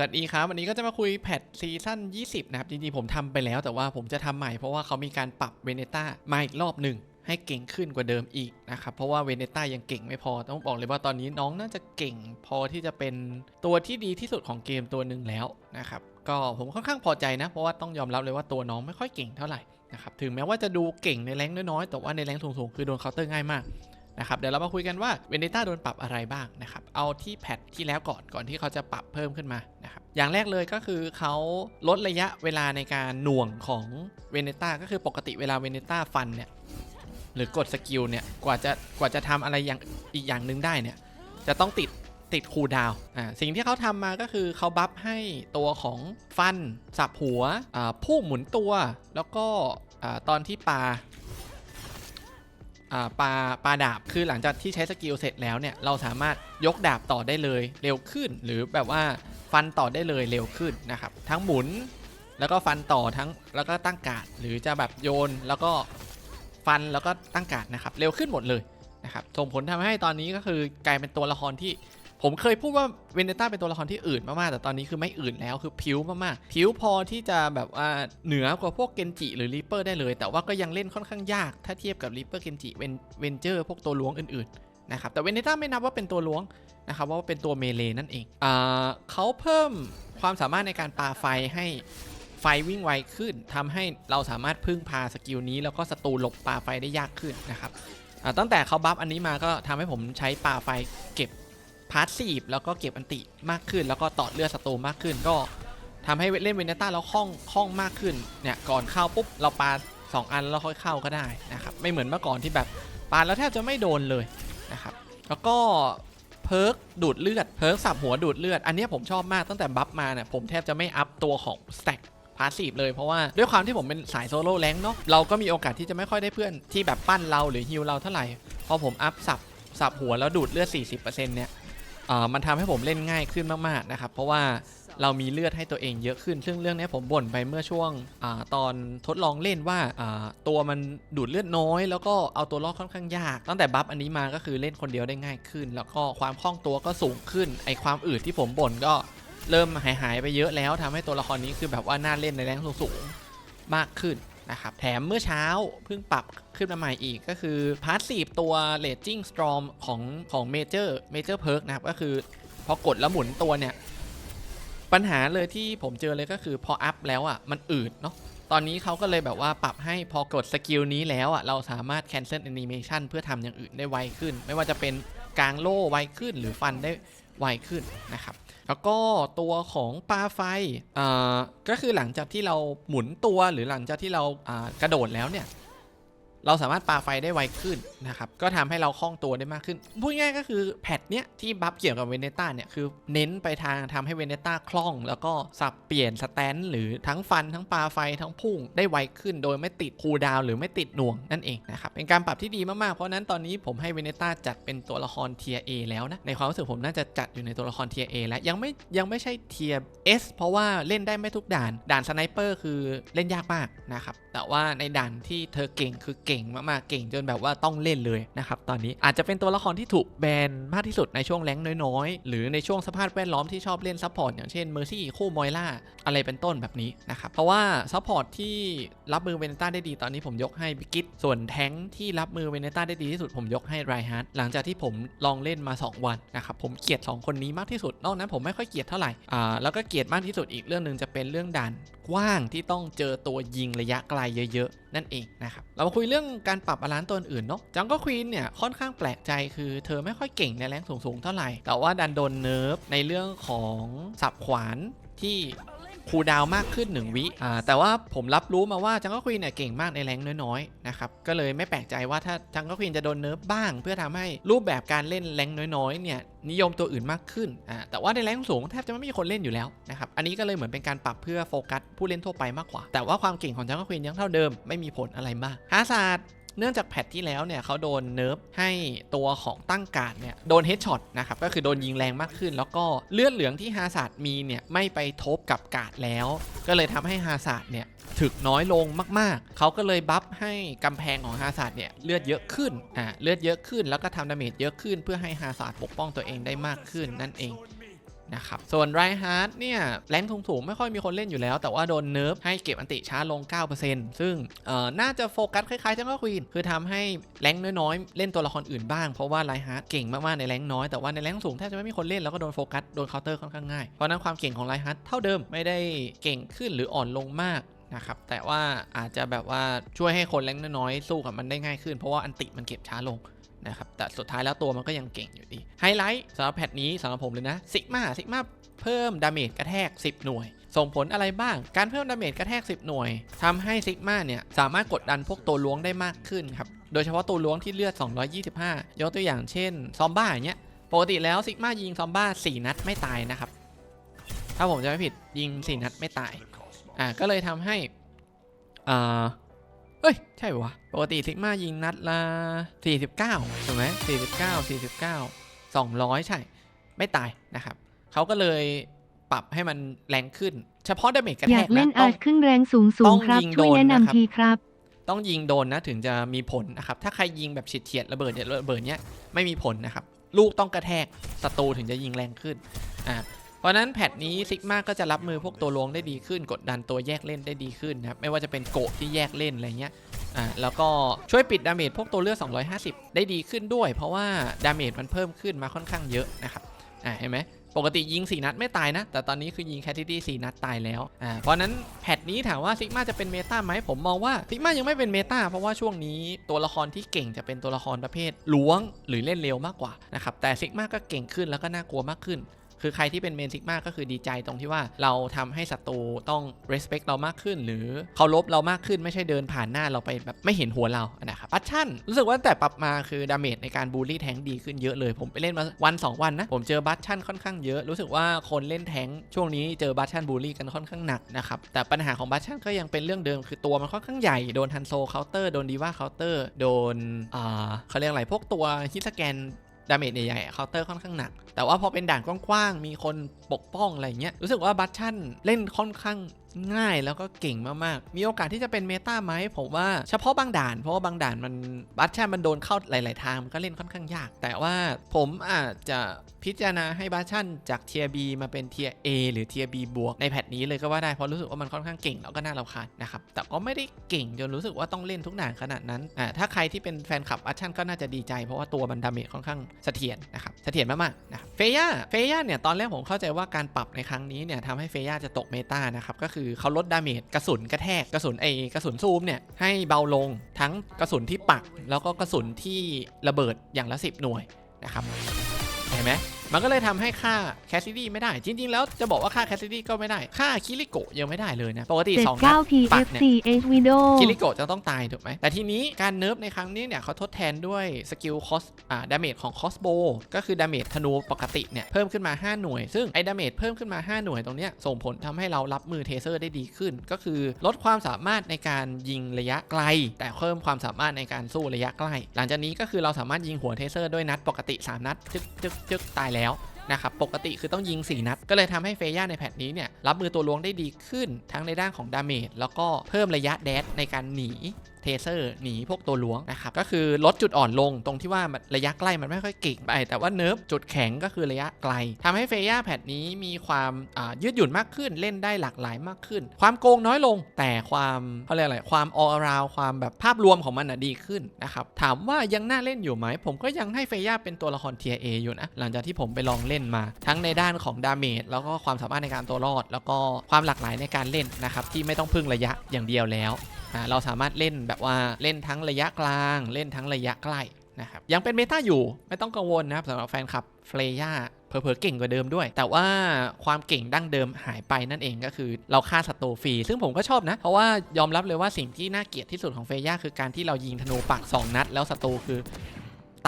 สวัสดีครับ วันนี้ก็จะมาคุยแพทซีซั่น 20 นะครับ จริงๆ ผมทำไปแล้วแต่ว่าผมจะทำใหม่เพราะว่าเขามีการปรับเวเนต้ามาอีกรอบหนึ่งให้เก่งขึ้นกว่าเดิมอีกนะครับ เพราะว่าเวเนต้ายังเก่งไม่พอ ต้องบอกเลยว่าตอนนี้น้องน่าจะเก่งพอที่จะเป็นตัวที่ดีที่สุดของเกมตัวหนึ่งแล้วนะครับ ก็ผมค่อนข้างพอใจนะ เพราะว่าต้องยอมรับเลยว่าตัวน้องไม่ค่อยเก่งเท่าไหร่นะครับ ถึงแม้ว่าจะดูเก่งในแรงน้อยๆ แต่ว่าในแรงสูงๆ คือโดนเคาน์เตอร์ง่ายมาก นะครับเดี๋ยวเรามาคุยกันว่าเวเนต้าโดนปรับอะไรบ้างนะครับเอาที่แพทที่แล้วก่อนก่อนที่เขาจะปรับเพิ่มขึ้นมานะครับอย่างแรกเลยก็คือเขาลดระยะเวลาในการหน่วงของเวเนต้าก็คือปกติเวลาเวเนต้าฟันเนี่ยหรือกดสกิลเนี่ยกว่าจะกว่าจะทำอะไรอย่างอีกอย่างหนึ่งได้เนี่ยจะต้องติดติดคูลดาวอ่าสิ่งที่เขาทำมาก็คือเขาบัฟให้ตัวของฟัน สับหัวอ่าพุ่งหมุนตัว แล้วก็อ่าตอนที่ปาอ่า ปลาปลาดาบคือหลังจากที่ใช้สกิลเสร็จแล้วเนี่ยเราสามารถยกดาบต่อได้เลยเร็วขึ้น หรือแบบว่าฟันต่อได้เลยเร็วขึ้นนะครับ ทั้งหมุนแล้วก็ฟันต่อทั้งแล้วก็ตั้งการ์ดหรือจะแบบโยนแล้วก็ฟันแล้วก็ตั้งการ์ดนะครับ เร็วขึ้นหมดเลยนะครับส่งผลทำให้ตอนนี้ก็คือกลายเป็นตัวละครที่ ผมเคยพูดว่าเวนเดต้าเป็นตัวละครที่อื่นมากๆ แต่ตอนนี้คือไม่อื่นแล้วคือผิวมากๆ ผิวพอที่จะแบบว่าเหนือกว่าพวกเกนจิหรือรีเปอร์ได้เลย แต่ว่าก็ยังเล่นค่อนข้างยาก ถ้าเทียบกับรีเปอร์เกนจิเวนเวนเจอร์พวกตัวล้วงอื่นๆนะครับแต่เวนเดต้าไม่นับว่าเป็นตัวล้วงนะครับว่าเป็นตัวเมเลนั่นเองอ่าเขาเพิ่มความสามารถในการปาไฟให้ไฟวิ่งไวขึ้นทำให้เราสามารถพึ่งพาสกิลนี้ แล้วก็ศัตรูหลบปาไฟได้ยากขึ้นนะครับตั้งแต่เขาบัฟอันนี้มาก็ทำให้ผมใช้ปาไฟเก็บ พาร์ทซีฟแล้วก็เก็บอันติมากขึ้น แล้วก็ต่อเลือดศัตรูมากขึ้น ก็ทำให้เล่นเวเนต้าแล้วคล่องคล่องมากขึ้นเนี่ยก่อนเข้าปุ๊บเราปา2 อันแล้วค่อยเข้าก็ได้นะครับไม่เหมือนเมื่อก่อนที่แบบปาแล้วแทบจะไม่โดนเลยนะครับแล้วก็เพิร์กดูดเลือดเพิร์กสับหัวดูดเลือด อันนี้ผมชอบมากตั้งแต่บัฟมาเนี่ยผมแทบจะไม่อัพตัวของสแต็กพาสซีฟเลยเพราะว่าด้วยความที่ผมเป็นสายโซโล่แรงเนาะเราก็มีโอกาสที่จะไม่ค่อยได้เพื่อนที่แบบปั้นเราหรือฮิลเราเท่าไหร่พอผมอัพสับสับหัวแล้วดูดเลือด 40%เนี่ย มันทำให้ผมเล่นง่ายขึ้นมากๆนะครับ เพราะว่าเรามีเลือดให้ตัวเองเยอะขึ้น ซึ่งเรื่องนี้ผมบ่นไปเมื่อช่วงอตอนทดลองเล่นว่าตัวมันดูดเลือดน้อย แล้วก็เอาตัวรอดค่อนข้างยาก ตั้งแต่บัฟอันนี้มาก็คือเล่นคนเดียวได้ง่ายขึ้น แล้วก็ความคล่องตัวก็สูงขึ้น ไอความอืดที่ผมบ่นก็เริ่มหายหายไปเยอะแล้วทำให้ตัวละครนี้คือแบบว่าน่าเล่นในแรงสูงๆมากขึ้น นะครับ แถมเมื่อเช้าเพิ่งปรับขึ้นมาใหม่อีกก็คือพาร์ทซีฟตัว Raging Storm ของของ Major Major Perk นะครับ ก็คือพอกดแล้วหมุนตัวเนี่ย ปัญหาเลยที่ผมเจอเลยก็คือพออัพแล้วอะมันอืดเนาะตอนนี้เขาก็เลยแบบว่าปรับให้พอกดสกิลนี้แล้วอะเราสามารถ cancel animation เพื่อทำอย่างอื่นได้ไวขึ้น ไม่ว่าจะเป็นกลางโล่ไวขึ้นหรือฟันได้ไวขึ้นนะครับ แล้วก็ตัวของปลาไฟอ่าก็คือหลังจากที่เราหมุนตัวหรือหลังจากที่เราอ่ากระโดดแล้วเนี่ย เราสามารถปาไฟได้ไวขึ้นนะครับ ก็ทำให้เราคล่องตัวได้มากขึ้น พูดง่ายก็คือแพทเนี้ยที่บัฟเกี่ยวกับเวเนต้าเนี่ยคือเน้นไปทางทำให้เวเนต้าคล่อง แล้วก็สับเปลี่ยนสแตนหรือทั้งฟันทั้งปาไฟทั้งพุ่งได้ไวขึ้น โดยไม่ติดคูดาวหรือไม่ติดหน่วงนั่นเองนะครับ เป็นการปรับที่ดีมากๆ เพราะฉะนั้นตอนนี้ผมให้เวเนต้าจัดเป็นตัวละครเทียเอแล้วนะ ในความรู้สึกผมน่าจะจัดอยู่ในตัวละครเทียเอแล้วยังไม่ยังไม่ใช่เทียเอสเพราะว่าเล่นได้ไม่ทุกด่าน ด่านสไนเปอร์คือเล่นยากมากนะครับแต่ว่าในด่านที่เธอเก่งคือเก่งมากๆ เก่งจนแบบว่าต้องเล่นเลยนะครับตอนนี้อาจจะเป็นตัวละครที่ถูกแบนมากที่สุดในช่วงแรงน้อยๆ หรือในช่วงสภาพแวดล้อมที่ชอบเล่นซัพพอร์ตอย่างเช่นเมอร์ซี่คู่มอยล่าอะไรเป็นต้นแบบนี้นะครับเพราะว่าซัพพอร์ตที่ รับมือเวเนต้าได้ดีตอนนี้ผมยกให้บิกิตส่วนแท้งที่รับมือเวเนต้าได้ดีที่สุดผมยกให้ไรฮาร์ดหลังจากที่ผมลองเล่นมา 2 วันนะครับผมเกลียด 2 คนนี้มากที่สุด นอกนั้นผมไม่ค่อยเกลียดเท่าไหร่อ่าแล้วก็เกลียดมากที่สุดอีกเรื่องหนึ่งจะเป็นเรื่องด่านกว้างที่ต้องเจอตัวยิงระยะไกลเยอะๆ นั่นเองนะครับเรามาคุยเรื่องการปรับบาลานซ์ตัวอื่นเนาะจังก็ควีนเนี่ยค่อนข้างแปลกใจคือเธอไม่ค่อยเก่งในแรงสูงๆเท่าไหร่ แต่ว่าดันโดนเนิร์ฟในเรื่องของสับขวานที่ คูลดาวมากขึ้น 1 วิอ่าแต่ว่าผมรับรู้มาว่าจังก็ควีนเนี่ยเก่งมากในแรงน้อยๆนะครับก็เลยไม่แปลกใจว่าถ้าจังก็ควีนจะโดนเนิร์ฟบ้าง เพื่อทำให้รูปแบบการเล่นแรงน้อยๆเนี่ยนิยมตัวอื่นมากขึ้นอ่าแต่ว่าในแรงสูงแทบจะไม่มีคนเล่นอยู่แล้วนะครับอันนี้ก็เลยเหมือนเป็นการปรับเพื่อโฟกัสผู้เล่นทั่วไปมากกว่า แต่ว่าความเก่งของจังก็ควีนยังเท่าเดิมไม่มีผลอะไรมากฮาซาร์ด เนื่องจากแพทที่แล้วเนี่ยเขาโดนเนิร์ฟให้ตัวของตั้งการ์ดเนี่ยโดนเฮดช็อตนะครับก็คือโดนยิงแรงมากขึ้น แล้วก็เลือดเหลืองที่ฮาซาร์ดมีเนี่ยไม่ไปทบกับกาดแล้ว ก็เลยทำให้ฮาซาร์ดเนี่ยถึกน้อยลงมากๆ เขาก็เลยบัฟให้กำแพงของฮาซาร์ดเนี่ยเลือดเยอะขึ้นอ่าเลือดเยอะขึ้นแล้วก็ทำดาเมจเยอะขึ้นเพื่อให้ฮาซาร์ดปกป้องตัวเองได้มากขึ้นนั่นเอง นะครับส่วนไรฮาร์ดเนี่ยแรงสูงๆไม่ค่อยมีคนเล่นอยู่แล้ว แต่ว่าโดนเนิร์ฟให้เก็บอันติช้าลง 9%ซึ่งเอ่อน่าจะโฟกัสคล้ายๆเจังก็ควีนคือทำให้แรงน้อยๆ เล่นตัวละครอื่นบ้างเพราะว่าไรฮาร์ดเก่งมากๆในแรงน้อยแต่ว่าในแรงสูงแทบจะไม่มีคนเล่นแล้วก็โดนโฟกัสโดนเคาน์เตอร์ค่อนข้างง่ายเพราะฉะนั้นความเก่งของไรฮาร์ดเท่าเดิมไม่ได้เก่งขึ้นหรืออ่อนลงมากนะครับแต่ว่าอาจจะแบบว่าช่วยให้คนแรงน้อยๆสู้กับมันได้ง่ายขึ้น เพราะว่าอันติมันเก็บช้าลง นะครับแต่สุดท้ายแล้วตัวมันก็ยังเก่งอยู่ดีไฮไลท์สำหรับแพทนี้สำหรับผมเลยนะซิกมาซิกมาเพิ่มดาเมจกระแทก 10 หน่วย ส่งผลอะไรบ้าง การเพิ่มดาเมจกระแทก 10 หน่วยทำให้ซิกมาเนี่ย สามารถกดดันพวกตัวล้วงได้มากขึ้นครับ โดยเฉพาะตัวล้วงที่เลือด 225 ยกตัวอย่างเช่น ซอมบ้าอย่างเงี้ย ปกติแล้วซิกมายิงซอมบ้า 4 นัดไม่ตายนะครับ ถ้าผมจะไม่ผิดยิง 4 นัดไม่ตาย อ่าก็เลยทำให้อ่า เอ้ย ใช่ปะวะปกติซิกมายิงนัดละ 49 ถูกไหม49 49 200 ใช่ ไม่ตายนะครับ เขาก็เลยปรับให้มันแรงขึ้น เฉพาะดาเมจกระอแทยากกนะเล่นต้อาองร์ตขึ้นแรงสูงสูต้งองครับยิงช่วยโดนแนะนะครับนำทีครับ ต้องยิงโดนนะถึงจะมีผลนะครับ ถ้าใครยิงแบบเฉียดเฉียดๆระเบิดเนี่ยระเบิดเนี้ยไม่มีผลนะครับ ลูกต้องกระแทกศัตรูถึงจะยิงแรงขึ้น อ่า เพราะนั้นแพทนี้ซิกมาก็จะรับมือพวกตัวลวงได้ดีขึ้น กดดันตัวแยกเล่นได้ดีขึ้นนะครับไม่ว่าจะเป็นโกะที่แยกเล่นอะไรเงี้ยอ่าแล้วก็ช่วยปิดดาเมจพวกตัวเลือด250 ได้ดีขึ้นด้วย เพราะว่าดาเมจมันเพิ่มขึ้นมาค่อนข้างเยอะนะครับอ่าเห็นไหมปกติยิง 4 นัดไม่ตายนะ แต่ตอนนี้คือยิงแคทตี้4นัดตายแล้วอ่าเพราะนั้นแพทนี้ถามว่าซิกมาจะเป็นเมตาไหมผมมองว่าซิกมายังไม่เป็นเมตาเพราะว่าช่วงนี้ตัวละครที่เก่งจะเป็นตัวละครประเภทล้วงหรือเล่นเร็วมากกว่านะครับแต่ซิกมาก็เก่งขึ้นแล้วก็น่ากลัวมากขึ้น คือใครที่เป็นเมนซิกมาก็คือดีใจตรงที่ว่าเราทำให้ศัตรูต้อง respect เรามากขึ้น หรือเคารพเรามากขึ้นไม่ใช่เดินผ่านหน้าเราไปแบบไม่เห็นหัวเรานะครับปัชชั่นรู้สึกว่าแต่ปรับมาคือดาเมจในการบูลลี่แทงดีขึ้นเยอะเลย ผมไปเล่นมาวัน 2 วันนะ ผมเจอบัชชั่นค่อนข้างเยอะ รู้สึกว่าคนเล่นแทงช่วงนี้เจอบัชชั่นบูลลี่กันค่อนข้างหนักนะครับแต่ปัญหาของบัชชั่นก็ยังเป็นเรื่องเดิมคือตัวมันค่อนข้างใหญ่โดนทันโซเคาน์เตอร์โดนดีว่าเคาน์เตอร์โดนอ่าเขาเรียกอะไรพวกตัวฮิตสแกน ดาเมจใหญ่ๆเคาน์เตอร์ค่อนข้างหนัก แต่ว่าพอเป็นด่านกว้างๆ มีคนปกป้องอะไรเงี้ย รู้สึกว่าบัตชั่นเล่นค่อนข้าง ง่ายแล้วก็เก่งมากๆ มีโอกาสที่จะเป็นเมตาไหมผมว่าเฉพาะบางด่าน เพราะว่าบางด่านมันบัตชันมันโดนเข้าหลาย ๆ ทางมันก็เล่นค่อนข้างยาก แต่ว่าผมอาจจะพิจารณาให้บัตชันจากเทียบีมาเป็นเทีย A หรือเทีย B บวกในแพทนี้เลยก็ว่าได้เพราะรู้สึกว่ามันค่อนข้างเก่งแล้วก็น่ารำคาญนะครับแต่ก็ไม่ได้เก่งจนรู้สึกว่าต้องเล่นทุกด่านขนาดนั้นอ่าถ้าใครที่เป็นแฟนคลับบัตชันก็น่าจะดีใจ เพราะว่าตัวมันดาเมจค่อนข้างเสถียรนะครับเสถียรมากๆนะครับเฟย่าเฟย่าเนี่ยตอนแรกผมเข้าใจว่าการปรับในครั้งนี้เนี่ยทำให้เฟย่าจะตกเมตานะครับก็คือเขาลดดาเมจกระสุนกระแทกกระสุนไอกระสุนซูมเนี่ยให้เบาลงทั้งกระสุนที่ปัก แล้วก็กระสุนที่ระเบิดอย่างละ 10 หน่วยนะครับเห็นไหม มันก็เลยทำให้ค่าแคสซิดี้ไม่ได้ จริง ๆ แล้วจะบอกว่าค่าแคสซิดี้ก็ไม่ได้ ค่าคิริโกะยังไม่ได้เลยนะ ปกติ2นัด79ปักเนี่ย PFC H Video คิริโกะจะต้องตายถูกไหม แต่ทีนี้การเนิร์ฟในครั้งนี้เนี่ยเขาทดแทนด้วยสกิลคอสอ่าดาเมจของคอสโบก็คือดาเมจธนูปกติเนี่ยเพิ่มขึ้นมา 5 หน่วย ซึ่งไอ้ดาเมจเพิ่มขึ้นมา 5 หน่วยตรงเนี้ยส่งผลทำให้เรารับมือเทเซอร์ได้ดีขึ้น ก็คือลดความสามารถในการยิงระยะไกล แต่เพิ่มความสามารถในการสู้ระยะใกล้ หลังจากนี้ก็คือเราสามารถยิงหัวเทเซอร์ด้วยนัดปกติ 3 นัดจึกจึกจึกตายแล้วนะครับปกติคือต้องยิง 4 นัด ก็เลยทำให้เฟย่าในแพทนี้เนี่ยรับมือตัวลวงได้ดีขึ้นทั้งในด้านของดาเมจแล้วก็เพิ่มระยะแดดในการหนีเทเซอร์หนีพวกตัวล้วงนะครับก็คือลดจุดอ่อนลงตรงที่ว่าระยะใกล้มันไม่ค่อยเก่งไป แต่ว่าเนิร์ฟจุดแข็งก็คือระยะไกลทำให้เฟย่าแพทนี้มีความยืดหยุ่นมากขึ้นเล่นได้หลากหลายมากขึ้น ความโกงน้อยลงแต่ความเขาเรียกอะไรความ all around ความแบบภาพรวมของมันอะดีขึ้นนะครับถามว่ายังน่าเล่นอยู่ไหม ผมก็ยังให้เฟย่าเป็นตัวละครเทียเออยู่นะหลังจากที่ผมไปลองเล่นมา ทั้งในด้านของดาเมจแล้วก็ความสามารถในการตัวรอด แล้วก็ความหลากหลายในการเล่นนะครับที่ไม่ต้องพึ่งระยะอย่างเดียวแล้วเราสามารถเล่นแบบว่าเล่นทั้งระยะกลาง เล่นทั้งระยะใกล้นะครับยังเป็นเมตาอยู่ไม่ต้องกังวลนะครับสำหรับแฟนคลับเฟรย่าเผลอเก่งกว่าเดิมด้วย แต่ว่าความเก่งดั้งเดิมหายไปนั่นเองก็คือเราฆ่าศัตรูฟรี ซึ่งผมก็ชอบนะ เพราะว่ายอมรับเลยว่าสิ่งที่น่าเกลียดที่สุดของเฟย่าคือการที่เรายิงธนูปัก2 นัด แล้วศัตรูคือ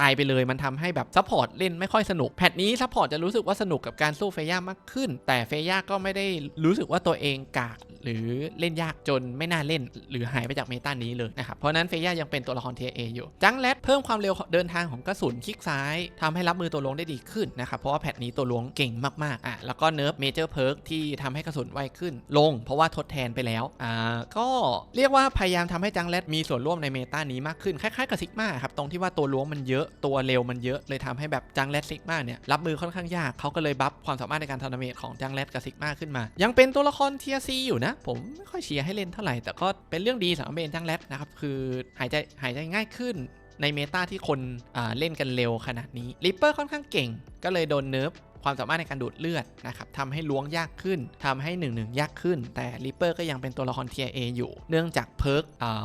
ตายไปเลย มันทำให้แบบซัพพอร์ตเล่นไม่ค่อยสนุก แพทนี้ซัพพอร์ตจะรู้สึกว่าสนุกกับการสู้เฟย่ามากขึ้น แต่เฟย่าก็ไม่ได้รู้สึกว่าตัวเองกากหรือเล่นยากจนไม่น่าเล่น หรือหายไปจากเมตานี้เลยนะครับ เพราะนั้นเฟย่ายังเป็นตัวละครเทเออยู่ จังแรดเพิ่มความเร็วเดินทางของกระสุนคลิกซ้ายทำให้รับมือตัวลวงได้ดีขึ้นนะครับ เพราะว่าแพทนี้ตัวลวงเก่งมากๆอะแล้วก็เนิร์ฟเมเจอร์เพิร์กที่ทำให้กระสุนไวขึ้น ลง เพราะว่าทดแทนไปแล้วอ่าก็เรียกว่าพยายามทำให้จังแรดมีส่วนร่วมในเมตานี้มากขึ้นคล้ายๆกับซิกมาครับตรงที่ว่าตัวล้วงมันเยอะตัวเร็วมันเยอะเลยทำให้แบบจังแรดซิกมาเนี่ยรับมือค่อนข้างยากเขาก็เลยบัฟความสามารถในการทำดาเมจของจังแรดกับซิกมาขึ้นมา ยังเป็นตัวละครเทียซีอยู่นะ ผมไม่ค่อยเชียร์ให้เล่นเท่าไหร่แต่ก็เป็นเรื่องดีสำหรับเมนจังแรดนะครับคือหายใจหายใจง่ายขึ้นในเมตาที่คนเล่นกันเร็วขนาดนี้ริปเปอร์ค่อนข้างเก่ง ก็เลยโดนเนิร์ฟ ความสามารถในการดูดเลือดนะครับทำให้ล้วงยากขึ้นทำให้1นึยากขึ้น แต่ริปเปอร์ก็ยังเป็นตัวละครเทียเออยู่ เนื่องจากเพิร์ก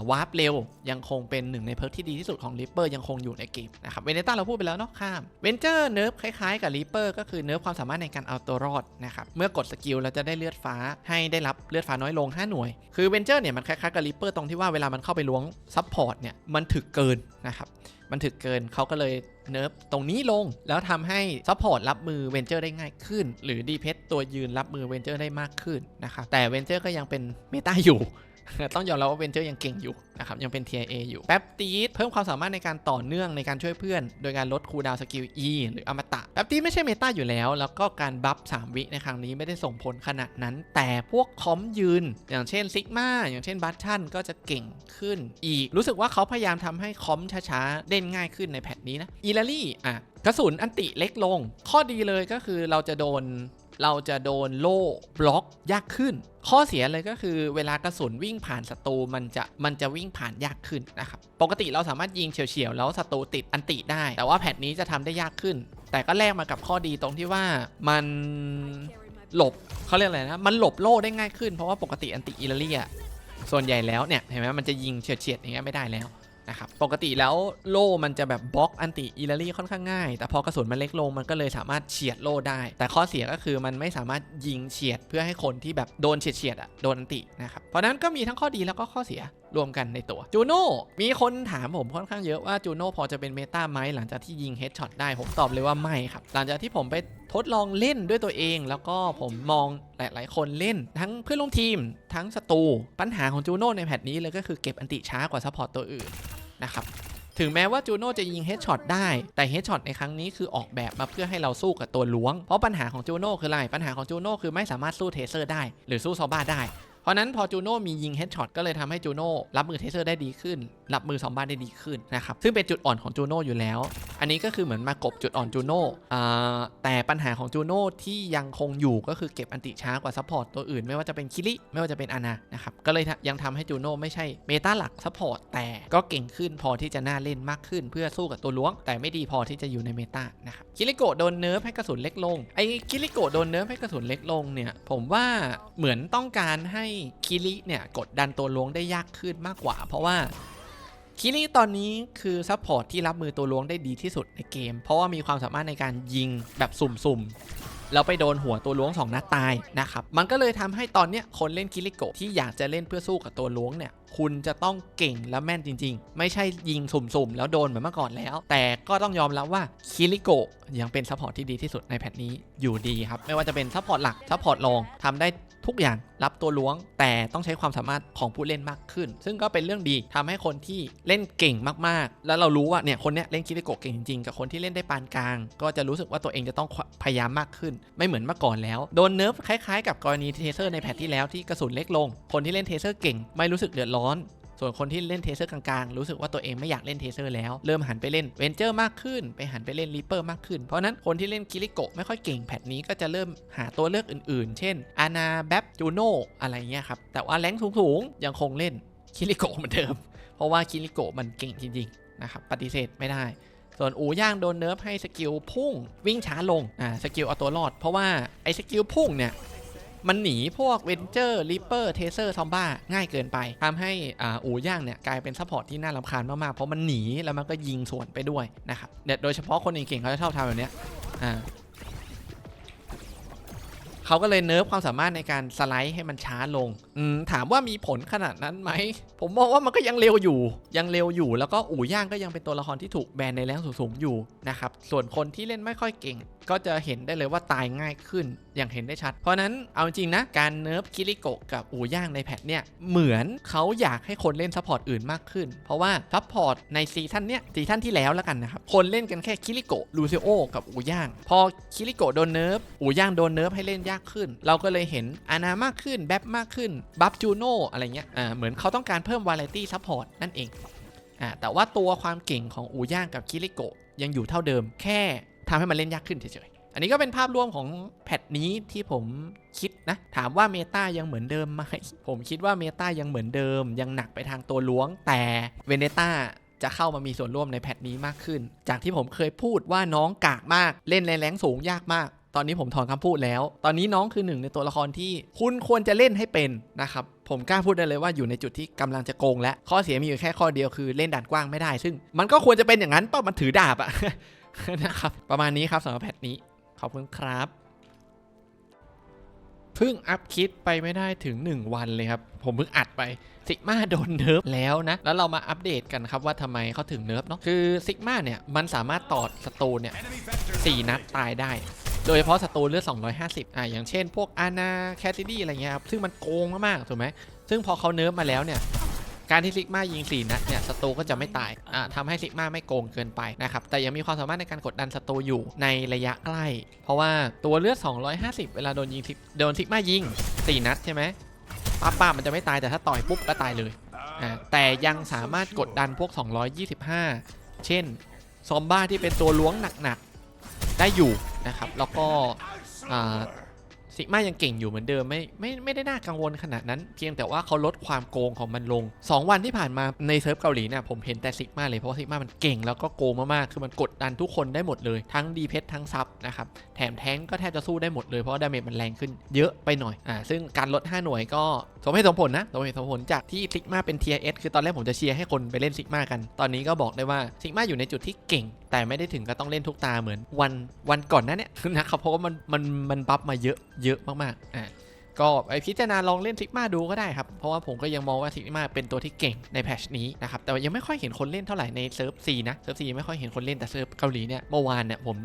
วาร์ปเร็ว ยังคงเป็นหนึ่งในเพิร์กที่ดีที่สุดของริปเปอร์ยังคงอยู่ในเกมนะครับเวเนต้าเราพูดไปแล้วเนาะข้ามเวนเจอร์เนิร์ฟคล้ายๆกับริปเปอร์ก็คือเนิร์ฟความสามารถในการเอาตัวรอดนะครับเมื่อกดสกิลเราจะได้เลือดฟ้าให้ได้รับเลือดฟ้าน้อยลง 5 หน่วย คือเวนเจอร์เนี่ยมันคล้ายๆกับริปเปอร์ตรงที่ว่าเวลามันเข้าไปล้วงซับพอร์ตเนี่ยมันถึกเกินนะครับ มันถึกเกินเขาก็เลยเนิร์ฟตรงนี้ลง แล้วทำให้ซัพพอร์ตรับมือเวนเจอร์ได้ง่ายขึ้น หรือดีเพตัวยืนรับมือเวนเจอร์ได้มากขึ้นนะครับแต่เวนเจอร์ก็ยังเป็นเมตาอยู่ ต้องยอมรับว่าเวนเจอร์ยังเก่งอยู่นะครับยังเป็น TIA อยู่แป๊บตีดเพิ่มความสามารถในการต่อเนื่องในการช่วยเพื่อน โดยการลดคูลดาวสกิล E หรืออมตะแป๊บตีดไม่ใช่เมตาอยู่แล้ว แล้วก็การบัฟ3วิในครั้งนี้ไม่ได้ส่งผลขนาดนั้น แต่พวกคอมยืน อย่างเช่นซิกมาอย่างเช่นบัตชันก็จะเก่งขึ้นอีก รู้สึกว่าเขาพยายามทำให้คอมช้าๆเล่นง่ายขึ้นในแพทนี้นะอีลารี่อะกระสุนอันติเล็กลง ข้อดีเลยก็คือเราจะโดน เราจะโดนโล่บล็อกยากขึ้น ข้อเสียเลยก็คือเวลากระสุนวิ่งผ่านศัตรูมันจะมันจะวิ่งผ่านยากขึ้นนะครับ ปกติเราสามารถยิงเฉียวๆแล้วศัตรูติดอันติได้ แต่ว่าแพทนี้จะทำได้ยากขึ้น แต่ก็แลกมากับข้อดีตรงที่ว่ามันหลบเขาเรียกอะไรนะ มันหลบโล่ได้ง่ายขึ้นเพราะว่าปกติอันติอิลเลียส่วนใหญ่แล้วเนี่ยเห็นไหมมันจะยิงเฉียดๆอย่างเงี้ยไม่ได้แล้ว นะครับปกติแล้วโล่มันจะแบบบล็อกอันติอิลารี่ค่อนข้างง่าย แต่พอกระสุนมันเล็กลงมันก็เลยสามารถเฉียดโล่ได้ แต่ข้อเสียก็คือมันไม่สามารถยิงเฉียดเพื่อให้คนที่แบบโดนเฉียดเฉียดอะโดนอันตินะครับเพราะฉะนั้นก็มีทั้งข้อดีแล้วก็ข้อเสียรวมกันในตัวจูโน่มีคนถามผมค่อนข้างเยอะว่าจูโน่พอจะเป็นเมตาไหมหลังจากที่ยิงเฮดช็อตได้ผมตอบเลยว่าไม่ครับ หลังจากที่ผมไปทดลองเล่นด้วยตัวเอง แล้วก็ผมมองหลาย ๆ คนเล่น ทั้งเพื่อนร่วมทีม ทั้งศัตรูปัญหาของจูโน่ในแพทนี้เลยก็คือเก็บอันติช้ากว่าซัพพอร์ตตัวอื่น นะครับ ถึงแม้ว่าจูโน่จะยิงเฮดช็อตได้ แต่เฮดช็อตในครั้งนี้คือออกแบบมาเพื่อให้เราสู้กับตัวล้วง เพราะปัญหาของจูโน่คืออะไร ปัญหาของจูโน่คือไม่สามารถสู้เทเซอร์ได้ หรือสู้ซอบ้าได้ เพราะนั้นพอจูโน่มียิงเฮดช็อตก็เลยทำให้จูโน่รับมือเทเซอร์ได้ดีขึ้น รับมือซอมบ้าได้ดีขึ้นนะครับซึ่งเป็นจุดอ่อนของจูโน่อยู่แล้ว อันนี้ก็คือเหมือนมากบจุดอ่อนจูโน่แต่ปัญหาของจูโน่ที่ยังคงอยู่ก็คือเก็บอันติช้ากว่าซัพพอร์ตตัวอื่นไม่ว่าจะเป็นคิริไม่ว่าจะเป็นอานานะครับก็เลยยังทำให้จูโน่ไม่ใช่เมตาหลักซัพพอร์ตแต่ก็เก่งขึ้นพอที่จะน่าเล่นมากขึ้น เพื่อสู้กับตัวล้วง แต่ไม่ดีพอที่จะอยู่ในเมตานะครับคิริโกะโดนเนิร์ฟให้กระสุนเล็กลงไอ้คิริโกโดนเนิร์ฟให้กระสุนเล็กลงเนี่ยผมว่าเหมือนต้องการให้คิริเนี่ยกดดันตัวล้วงได้ยากขึ้นมากกว่า เพราะว่าคิริตอนนี้คือซัพพอร์ตที่รับมือตัวล้วงได้ดีที่สุดในเกม เพราะว่ามีความสามารถในการยิงแบบสุ่มๆแล้วไปโดนหัวตัวล้วง2นัดตายนะครับมันก็เลยทำให้ตอนเนี้ยคนเล่นคิริโกะที่อยากจะเล่นเพื่อสู้กับตัวล้วงเนี่ย คุณจะต้องเก่งและแม่นจริง ๆ ไม่ใช่ยิงสุ่มๆ แล้วโดนเหมือนเมื่อก่อนแล้ว แต่ก็ต้องยอมรับว่าคิริโกะยังเป็นซัพพอร์ตที่ดีที่สุดในแพทนี้อยู่ดีครับ ไม่ว่าจะเป็นซัพพอร์ตหลักซัพพอร์ตรองทำได้ทุกอย่างรับตัวล้วง แต่ต้องใช้ความสามารถของผู้เล่นมากขึ้น ซึ่งก็เป็นเรื่องดีทำให้คนที่เล่นเก่งมากๆ แล้วเรารู้ว่าเนี่ยคนเนี้ยเล่นคิริโกะเก่งจริงๆ กับคนที่เล่นได้ปานกลาง ก็จะรู้สึกว่าตัวเองจะต้องพยายามมากขึ้น ไม่เหมือนเมื่อก่อนแล้วโดนเนิร์ฟคล้ายๆ กับกรณีเทเซอร์ในแพทที่แล้วที่กระสุนเล็กลง คนที่เล่นเทเซอร์เก่งไม่รู้สึกเดือดร้อนส่วนคนที่เล่นเทเซอร์กลางๆ รู้สึกว่าตัวเองไม่อยากเล่นเทเซอร์แล้ว เริ่มหันไปเล่นเวนเจอร์มากขึ้น ไปหันไปเล่นรีเปอร์มากขึ้น เพราะนั้นคนที่เล่นคิริโกะไม่ค่อยเก่งแพทนี้ก็จะเริ่มหาตัวเลือกอื่นๆ เช่นอานาแบปจูโนอะไรเงี้ยครับ แต่ว่าแรงสูงๆ ยังคงเล่นคิริโกะเหมือนเดิม เพราะว่าคิริโกะมันเก่งจริงๆ นะครับ ปฏิเสธไม่ได้ส่วนอูย่างโดนเนิร์ฟให้สกิลพุ่งวิ่งช้าลง อ่า สกิลเอาตัวรอด เพราะว่าไอ้สกิลพุ่งเนี่ย มันหนีพวกเวนเจอร์ริปเปอร์เทเซอร์ซอมบ้าง่ายเกินไปทำให้อ่าอูย่างเนี่ยกลายเป็นซัพพอร์ตที่น่ารำคาญมากๆ เพราะมันหนีแล้วมันก็ยิงสวนไปด้วยนะครับเด็ดโดยเฉพาะคนเก่งๆเขาจะชอบทำแบบเนี้ยอ่าเขาก็เลยเนิร์ฟความสามารถในการสไลด์ให้มันช้าลง อืมถามว่ามีผลขนาดนั้นไหม ผมมองว่ามันก็ยังเร็วอยู่ ยังเร็วอยู่ แล้วก็อู่ย่างก็ยังเป็นตัวละครที่ถูกแบนในแรงสูงๆอยู่นะครับ ส่วนคนที่เล่นไม่ค่อยเก่ง ก็จะเห็นได้เลยว่าตายง่ายขึ้นอย่างเห็นได้ชัด เพราะนั้นเอาจริงนะ การเนิร์ฟคิริโกะกับอูย่างในแพทเนี่ย เหมือนเขาอยากให้คนเล่นซัพพอร์ตอื่นมากขึ้น เพราะว่าซัพพอร์ตในซีซั่นเนี้ยซีซั่นที่แล้วแล้วกันนะครับ คนเล่นกันแค่คิริโกะลูซิโอกับอูย่าง พอคิริโกะโดนเนิร์ฟอูย่างโดนเนิร์ฟให้เล่นยากขึ้น เราก็เลยเห็นอานามากขึ้นแบปมากขึ้นบัฟจูโน่อะไรเงี้ยอ่าเหมือนเขาต้องการเพิ่มวาไรตี้ซัพพอร์ตนั่นเองอ่าแต่ว่าตัวความเก่งของอูย่างกับคิริโกะยังอยู่เท่าเดิมแค่ ทำให้มันเล่นยากขึ้นเฉยๆ อันนี้ก็เป็นภาพรวมของแพทนี้ที่ผมคิดนะ ถามว่าเมตายังเหมือนเดิมไหม ผมคิดว่าเมตายังเหมือนเดิม ยังหนักไปทางตัวล้วง แต่เวเนต้าจะเข้ามามีส่วนร่วมในแพทนี้มากขึ้น จากที่ผมเคยพูดว่าน้องกากมาก เล่นแรงสูงยากมากตอนนี้ผมถอนคำพูดแล้ว ตอนนี้น้องคือหนึ่งในตัวละครที่คุณควรจะเล่นให้เป็นนะครับ ผมกล้าพูดได้เลยว่าอยู่ในจุดที่กำลังจะโกงและ ข้อเสียมีอยู่แค่ข้อเดียวคือเล่นด่านกว้างไม่ได้ ซึ่งมันก็ควรจะเป็นอย่างนั้นป้ามันถือดาบอะ นะครับ ประมาณนี้ครับสำหรับแพทนี้ ขอบคุณครับเพิ่งอัพคลิปไปไม่ได้ถึง 1 วันเลยครับ ผมเพิ่งอัดไปซิกมาโดนเนิร์ฟแล้วนะ แล้วเรามาอัปเดตกันครับว่าทำไมเขาถึงเนิร์ฟเนาะคือซิกมาเนี่ย มันสามารถตอดศัตรูเนี่ยสี่นัดตายได้ โดยเฉพาะศัตรูเลือด 250 อ่าอย่างเช่นพวกอาณาแคสซิดี้อะไรเงี้ยครับ ซึ่งมันโกงมากๆถูกไหมซึ่งพอเขาเนิร์ฟมาแล้วเนี่ย การที่ซิกมายิง4นัดเนี่ยศัตรูก็จะไม่ตายอ่าทำให้ซิกมาไม่โกงเกินไปนะครับแต่ยังมีความสามารถในการกดดันศัตรูอยู่ในระยะใกล้ เพราะว่าตัวเลือด 250 เวลาโดนยิงซิกโดนซิกมายิง 4 นัดใช่ไหมป้าป้ามันจะไม่ตายแต่ถ้าต่อยปุ๊บก็ตายเลยอ่าแต่ยังสามารถกดดันพวก 225 เช่น ซอมบ้าที่เป็นตัวล้วงหนักๆได้อยู่นะครับแล้วก็อ่า ซิกมายังเก่งอยู่เหมือนเดิมไม่ไม่ไม่ได้น่ากังวลขนาดนั้น เพียงแต่ว่าเขาลดความโกงของมันลง 2 วันที่ผ่านมาในเซิร์ฟเกาหลีเนี่ยผมเห็นแต่ซิกมาเลยเพราะว่าซิกมามันเก่งแล้วก็โกงมากๆคือมันกดดันทุกคนได้หมดเลย ทั้งดีเพชทั้งซับนะครับแถมแท้งก็แทบจะสู้ได้หมดเลยเพราะว่าดาเมจมันแรงขึ้นเยอะไปหน่อยอ่าซึ่งการลด 5 หน่วยก็สมเหตุสมผลนะสมเหตุสมผลจากที่ซิกมาเป็นเทียเอสคือตอนแรกผมจะเชียร์ให้คนไปเล่นซิกมากัน ตอนนี้ก็บอกได้ว่าซิกมาอยู่ในจุดที่เก่ง แต่ไม่ได้ถึงก็ต้องเล่นทุกตาเหมือนวันวันก่อนนั้นเนี่ยนะครับเพราะว่ามันมันมันบัฟมาเยอะเยอะมากๆอะก็ไปพิจารณาลองเล่นทิกมาดูก็ได้ครับ เพราะว่าผมก็ยังมองว่าทิกมาเป็นตัวที่เก่งในแพชนี้นะครับ แต่ยังไม่ค่อยเห็นคนเล่นเท่าไหร่ในเซิร์ฟซีนะ เซิร์ฟซีไม่ค่อยเห็นคนเล่นแต่เซิร์ฟเกาหลีเนี่ย เมื่อวานเนี่ยผม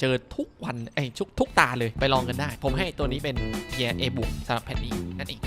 เจอทุกวันไอ้ทุกทุกตาเลยไปลองกันได้ ผมให้ตัวนี้เป็นเทียเอบวกสำหรับแพทนี้นั่นเอง